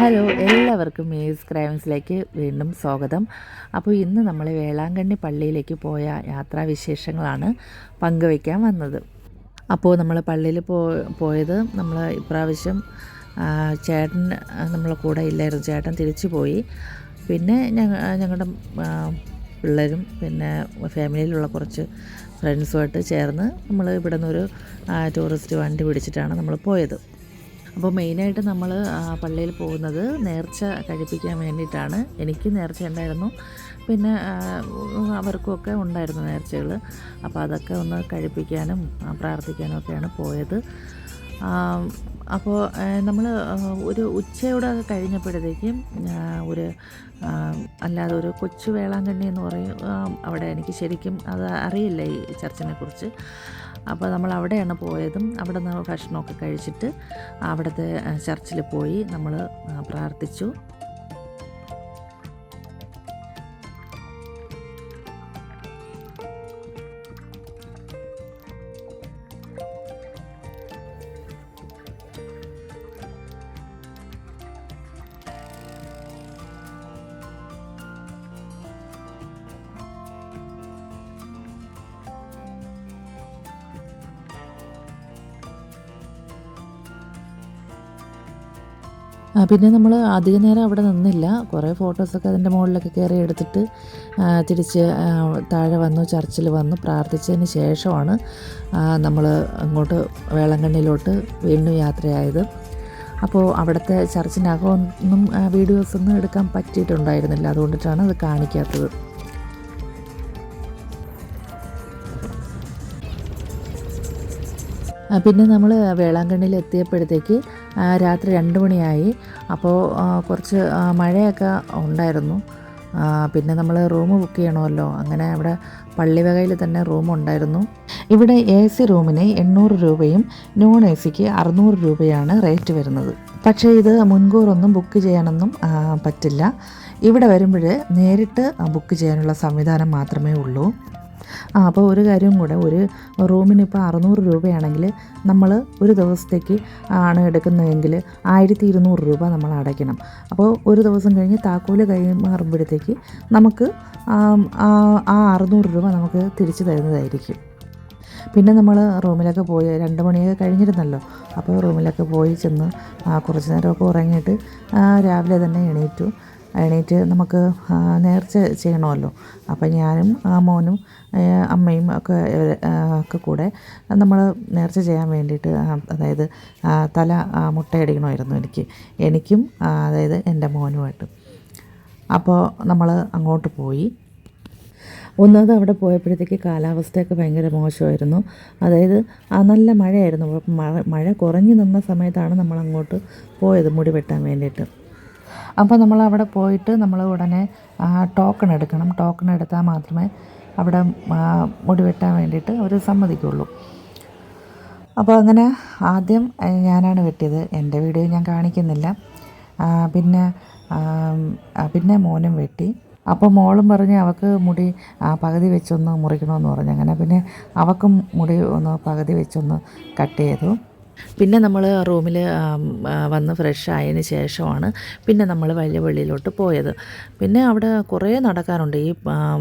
Hello എല്ലാവർക്കും maze ക്രൈംസിലേക്ക് വീണ്ടും സ്വാഗതം. അപ്പോൾ ഇന്ന് നമ്മൾ വേളാങ്കണ്ണി പള്ളിയിലേക്ക് പോയ യാത്രാവിശേഷങ്ങളാണ് പങ്കുവയ്ക്കാൻ വന്നത്. അപ്പോൾ നമ്മൾ പള്ളിയിൽ പോ പോയത് നമ്മൾ ഇപ്രാവശ്യം ചേട്ടൻ നമ്മളെ കൂടെ ഇല്ലായിരുന്നു. ചേട്ടൻ തിരിച്ചു പോയി. പിന്നെ ഞങ്ങ ഞങ്ങളുടെ പിള്ളേരും പിന്നെ ഫാമിലിയിലുള്ള കുറച്ച് ഫ്രണ്ട്സുമായിട്ട് ചേർന്ന് നമ്മൾ ഇവിടെ നിന്നൊരു ടൂറിസ്റ്റ് വണ്ടി പിടിച്ചിട്ടാണ് നമ്മൾ പോയത്. അപ്പോൾ മെയിനായിട്ട് നമ്മൾ പള്ളിയിൽ പോകുന്നത് നേർച്ച കഴിപ്പിക്കാൻ വേണ്ടിയിട്ടാണ്. എനിക്ക് നേർച്ച ഉണ്ടായിരുന്നു. പിന്നെ അവർക്കുമൊക്കെ ഉണ്ടായിരുന്നു നേർച്ചകൾ അപ്പോൾ അതൊക്കെ ഒന്ന് കഴിപ്പിക്കാനും പ്രാർത്ഥിക്കാനും ഒക്കെയാണ് പോയത്. അപ്പോൾ നമ്മൾ ഒരു ഉച്ചയോടെ കഴിഞ്ഞപ്പോഴത്തേക്കും ഒരു അല്ലാതെ ഒരു കൊച്ചു വേളാങ്കണ്ണി എന്ന് പറയും. അവിടെ എനിക്ക് ശരിക്കും അത് അറിയില്ല ഈ ചർച്ചിനെ കുറിച്ച്. അപ്പോൾ നമ്മൾ അവിടെയാണ് പോയതും അവിടെ നിന്ന് ഭക്ഷണമൊക്കെ കഴിച്ചിട്ട് അവിടുത്തെ ചർച്ചിൽ പോയി നമ്മൾ പ്രാർത്ഥിച്ചു. പിന്നെ നമ്മൾ അധിക നേരം അവിടെ നിന്നില്ല. കുറേ ഫോട്ടോസൊക്കെ അതിന്റെ മുകളിലൊക്കെ കയറി എടുത്തിട്ട് തിരിച്ച് താഴെ വന്നു ചർച്ചിൽ വന്നു പ്രാർത്ഥിച്ചതിന് ശേഷമാണ് നമ്മൾ അങ്ങോട്ട് വേളങ്കണ്ണിയിലോട്ട് വീണ്ടും യാത്രയായത്. അപ്പോൾ അവിടുത്തെ ചർച്ചിനകമൊന്നും വീഡിയോസ് ഒന്നും എടുക്കാൻ പറ്റിയിട്ടുണ്ടായിരുന്നില്ല. അതുകൊണ്ടിട്ടാണ് അത് കാണിക്കാത്തത്. പിന്നെ നമ്മൾ വേളാങ്കണ്ണിയിൽ എത്തിയപ്പോഴത്തേക്ക് രാത്രി രണ്ട് മണിയായി. അപ്പോൾ കുറച്ച് മഴയൊക്കെ ഉണ്ടായിരുന്നു. പിന്നെ നമ്മൾ റൂം ബുക്ക് ചെയ്യണമല്ലോ. അങ്ങനെ അവിടെ പള്ളിവകയിൽ തന്നെ റൂം ഉണ്ടായിരുന്നു. ഇവിടെ എ സി റൂമിന് എണ്ണൂറ് രൂപയും നോൺ എ സിക്ക് അറുന്നൂറ് രൂപയാണ് റേറ്റ് വരുന്നത്. പക്ഷേ ഇത് മുൻകൂറൊന്നും ബുക്ക് ചെയ്യാനൊന്നും പറ്റില്ല. ഇവിടെ വരുമ്പോൾ നേരിട്ട് ബുക്ക് ചെയ്യാനുള്ള സംവിധാനം മാത്രമേ ഉള്ളൂ. ആ അപ്പോൾ ഒരു കാര്യം കൂടെ ഒരു റൂമിന് ഇപ്പോൾ അറുന്നൂറ് രൂപയാണെങ്കിൽ നമ്മൾ ഒരു ദിവസത്തേക്ക് ആണ് എടുക്കുന്നതെങ്കിൽ ആയിരത്തി ഇരുന്നൂറ് രൂപ നമ്മൾ അടയ്ക്കണം. അപ്പോൾ ഒരു ദിവസം കഴിഞ്ഞ് താക്കോൽ കൈമാറുമ്പോഴത്തേക്ക് നമുക്ക് ആ അറുന്നൂറ് രൂപ നമുക്ക് തിരിച്ചു തരുന്നതായിരിക്കും. പിന്നെ നമ്മൾ റൂമിലൊക്കെ പോയി രണ്ട് മണിയൊക്കെ കഴിഞ്ഞിരുന്നല്ലോ അപ്പോൾ റൂമിലൊക്കെ പോയി ചെന്ന് കുറച്ച് നേരമൊക്കെ ഉറങ്ങിയിട്ട് രാവിലെ തന്നെ എണീറ്റു. എണീറ്റ് നമുക്ക് നേർച്ച ചെയ്യണമല്ലോ. അപ്പം ഞാനും മോനും അമ്മയും ഒക്കെ ഒക്കെ കൂടെ നമ്മൾ നേർച്ച ചെയ്യാൻ വേണ്ടിയിട്ട് അതായത് തല മുട്ടയടിക്കണമായിരുന്നു എനിക്ക്. എനിക്കും അതായത് എന്റെ മോനുമായിട്ട്. അപ്പോൾ നമ്മൾ അങ്ങോട്ട് പോയി. ഒന്നാമത് അവിടെ പോയപ്പോഴത്തേക്ക് കാലാവസ്ഥയൊക്കെ ഭയങ്കര മോശമായിരുന്നു. അതായത് നല്ല മഴയായിരുന്നു. മഴ മഴ കുറഞ്ഞു നിന്ന സമയത്താണ് നമ്മൾ അങ്ങോട്ട് പോയത് മുടി വെട്ടാൻ വേണ്ടിയിട്ട്. അപ്പോൾ നമ്മൾ അവിടെ പോയിട്ട് നമ്മൾ ഉടനെ ടോക്കൺ എടുക്കണം. ടോക്കൺ എടുത്താൽ മാത്രമേ അവിടെ മുടി വെട്ടാൻ വേണ്ടിയിട്ട് അവർ സമ്മതിക്കുള്ളൂ. അപ്പോൾ അങ്ങനെ ആദ്യം ഞാനാണ് വെട്ടിയത്. എന്റെ വീഡിയോ ഞാൻ കാണിക്കുന്നില്ല. പിന്നെ പിന്നെ മോനും വെട്ടി. അപ്പോൾ മോളും പറഞ്ഞ് അവൾക്ക് മുടി പകുതി വെച്ചൊന്ന് മുറിക്കണമെന്ന് പറഞ്ഞു അങ്ങനെ. പിന്നെ അവൾക്കും മുടി ഒന്ന് പകുതി വെച്ചൊന്ന് കട്ട് ചെയ്തു. പിന്നെ നമ്മൾ റൂമിൽ വന്ന് ഫ്രഷ് ആയതിന് ശേഷമാണ് പിന്നെ നമ്മൾ വലിയ വെള്ളിയിലോട്ട് പോയത്. പിന്നെ അവിടെ കുറേ നടക്കാറുണ്ട്. ഈ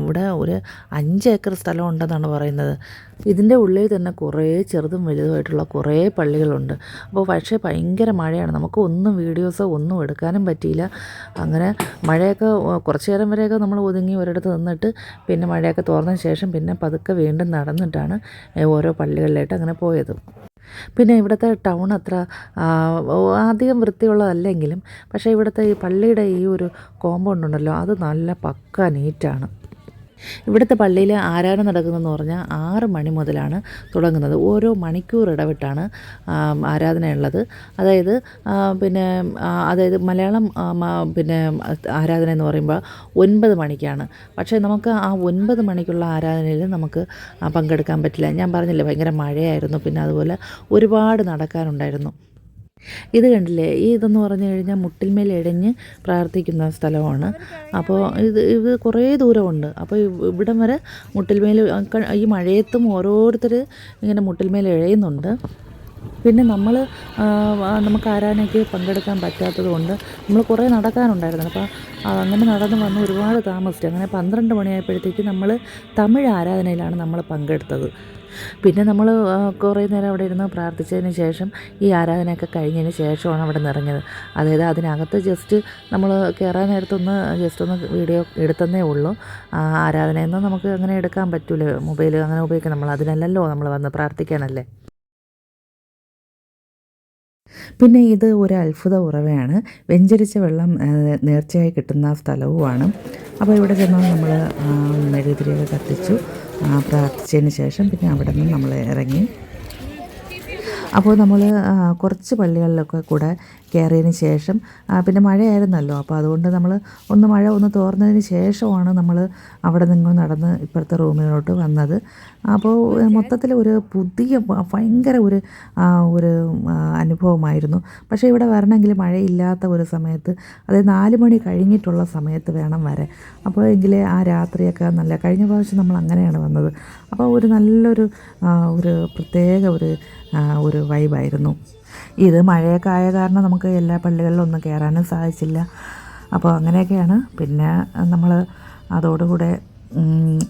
ഇവിടെ ഒരു അഞ്ച് ഏക്കർ സ്ഥലം ഉണ്ടെന്നാണ് പറയുന്നത്. ഇതിന്റെ ഉള്ളിൽ തന്നെ കുറേ ചെറുതും വലുതുമായിട്ടുള്ള കുറേ പള്ളികളുണ്ട്. അപ്പോൾ പക്ഷേ ഭയങ്കര മഴയാണ്. നമുക്ക് ഒന്നും വീഡിയോസോ ഒന്നും എടുക്കാനും പറ്റിയില്ല. അങ്ങനെ മഴയൊക്കെ കുറച്ച് നേരം വരെയൊക്കെ നമ്മൾ ഒതുങ്ങി ഒരിടത്ത് നിന്നിട്ട് പിന്നെ മഴയൊക്കെ തോർന്ന ശേഷം പിന്നെ പതുക്കെ വീണ്ടും നടന്നിട്ടാണ് ഓരോ പള്ളികളിലായിട്ട് അങ്ങനെ പോയത്. പിന്നെ ഇവിടുത്തെ ടൗൺ അത്ര അധികം വൃത്തിയുള്ളതല്ലെങ്കിലും പക്ഷേ ഇവിടുത്തെ ഈ പള്ളിയുടെ ഈ ഒരു കോമ്പൗണ്ട് ഉണ്ടല്ലോ അത് നല്ല പക്ക നീറ്റാണ് ഇവിടുത്തെ പള്ളിയിൽ ആരാധന നടക്കുന്നതെന്ന് പറഞ്ഞാൽ ആറ് മണി മുതലാണ് തുടങ്ങുന്നത്. ഓരോ മണിക്കൂർ ഇടവിട്ടാണ് ആരാധനയുള്ളത്. അതായത് പിന്നെ അതായത് മലയാളം പിന്നെ ആരാധന എന്ന് പറയുമ്പോൾ ഒൻപത് മണിക്കാണ്. പക്ഷേ നമുക്ക് ആ ഒൻപത് മണിക്കുള്ള ആരാധനയിൽ നമുക്ക് പങ്കെടുക്കാൻ പറ്റില്ല. ഞാൻ പറഞ്ഞില്ലേ ഭയങ്കര മഴയായിരുന്നു. പിന്നെ അതുപോലെ ഒരുപാട് നടക്കാനുണ്ടായിരുന്നു. ഇത് കണ്ടില്ലേ? ഈ ഇതെന്ന് പറഞ്ഞു കഴിഞ്ഞാൽ മുട്ടിന്മേൽ ഇഴഞ്ഞ് പ്രാർത്ഥിക്കുന്ന സ്ഥലമാണ്. അപ്പോൾ ഇത് ഇത് കുറേ ദൂരമുണ്ട്. അപ്പോൾ ഇവിടം വരെ മുട്ടിന്മേൽ ഈ മഴയത്തും ഓരോരുത്തർ ഇങ്ങനെ മുട്ടിന്മേൽ ഇഴയുന്നുണ്ട്. പിന്നെ നമ്മൾ നമുക്ക് ആരാനൊക്കെ പങ്കെടുക്കാൻ പറ്റാത്തത് കൊണ്ട് നമ്മൾ കുറേ നടക്കാനുണ്ടായിരുന്നു അപ്പോൾ അങ്ങനെ നടന്ന് വന്ന് ഒരുപാട് താമസിച്ചു. അങ്ങനെ പന്ത്രണ്ട് മണിയായപ്പോഴത്തേക്ക് നമ്മൾ തമിഴ് ആരാധനയിലാണ് നമ്മൾ പങ്കെടുത്തത്. പിന്നെ നമ്മൾ കുറേ നേരം അവിടെ ഇരുന്ന് പ്രാർത്ഥിച്ചതിന് ശേഷം ഈ ആരാധനയൊക്കെ കഴിഞ്ഞതിന് ശേഷമാണ് അവിടെ നിന്ന് ഇറങ്ങിയത്. അതായത് അതിനകത്ത് ജസ്റ്റ് നമ്മൾ കയറാൻ നേരത്തൊന്ന് ജസ്റ്റ് ഒന്ന് വീഡിയോ എടുത്തന്നേ ഉള്ളൂ. ആരാധനയൊന്നും നമുക്ക് അങ്ങനെ എടുക്കാൻ പറ്റില്ല മൊബൈൽ അങ്ങനെ ഉപയോഗിക്കാം നമ്മൾ അതിനല്ലല്ലോ നമ്മൾ വന്ന് പ്രാർത്ഥിക്കാനല്ലേ. പിന്നെ ഇത് ഒരു അത്ഭുത ഉറവയാണ്. വെഞ്ചരിച്ച വെള്ളം നേർച്ചയായി കിട്ടുന്ന സ്ഥലവുമാണ്. അപ്പോൾ ഇവിടെ ചെന്നാൽ നമ്മൾ മെഴുകുതിരിയൊക്കെ കത്തിച്ചു പ്രാർത്ഥിച്ചതിന് ശേഷം പിന്നെ അവിടെ നിന്ന് നമ്മൾ ഇറങ്ങി. അപ്പോൾ നമ്മൾ കുറച്ച് പള്ളികളിലൊക്കെ കൂടെ കയറിയതിന് ശേഷം പിന്നെ മഴയായിരുന്നല്ലോ. അപ്പോൾ അതുകൊണ്ട് നമ്മൾ ഒന്ന് മഴ ഒന്ന് തോർന്നതിന് ശേഷമാണ് നമ്മൾ അവിടെ നിന്ന് നടന്ന് ഇപ്പുറത്തെ റൂമിലോട്ട് വന്നത്. അപ്പോൾ മൊത്തത്തിൽ ഒരു പുതിയ ഭയങ്കര ഒരു ഒരു അനുഭവമായിരുന്നു. പക്ഷേ ഇവിടെ വരണമെങ്കിൽ മഴയില്ലാത്ത ഒരു സമയത്ത് അതായത് നാല് മണി കഴിഞ്ഞിട്ടുള്ള സമയത്ത് വേണം വരെ. അപ്പോൾ എങ്കിലേ ആ രാത്രിയൊക്കെ നല്ല കഴിഞ്ഞ പ്രാവശ്യം നമ്മൾ അങ്ങനെയാണ് വന്നത്. അപ്പോൾ ഒരു നല്ലൊരു ഒരു പ്രത്യേക ഒരു ഒരു വൈബായിരുന്നു ഇത് മഴയൊക്കെ ആയ കാരണം നമുക്ക് എല്ലാ പള്ളികളിലും ഒന്നും കയറാനും സാധിച്ചില്ല. അപ്പോൾ അങ്ങനെയൊക്കെയാണ്. പിന്നെ നമ്മൾ അതോടുകൂടെ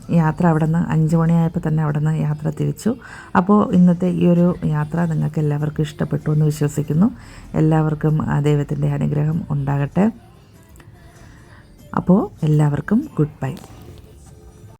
യാത്ര അവിടെ നിന്ന് അഞ്ച് മണിയായപ്പോൾ തന്നെ അവിടെ നിന്ന് യാത്ര തിരിച്ചു. അപ്പോൾ ഇന്നത്തെ ഈ ഒരു യാത്ര നിങ്ങൾക്ക് എല്ലാവർക്കും ഇഷ്ടപ്പെട്ടു എന്ന് വിശ്വസിക്കുന്നു. എല്ലാവർക്കും ആ ദൈവത്തിന്റെ അനുഗ്രഹം ഉണ്ടാകട്ടെ. അപ്പോൾ എല്ലാവർക്കും ഗുഡ് ബൈ.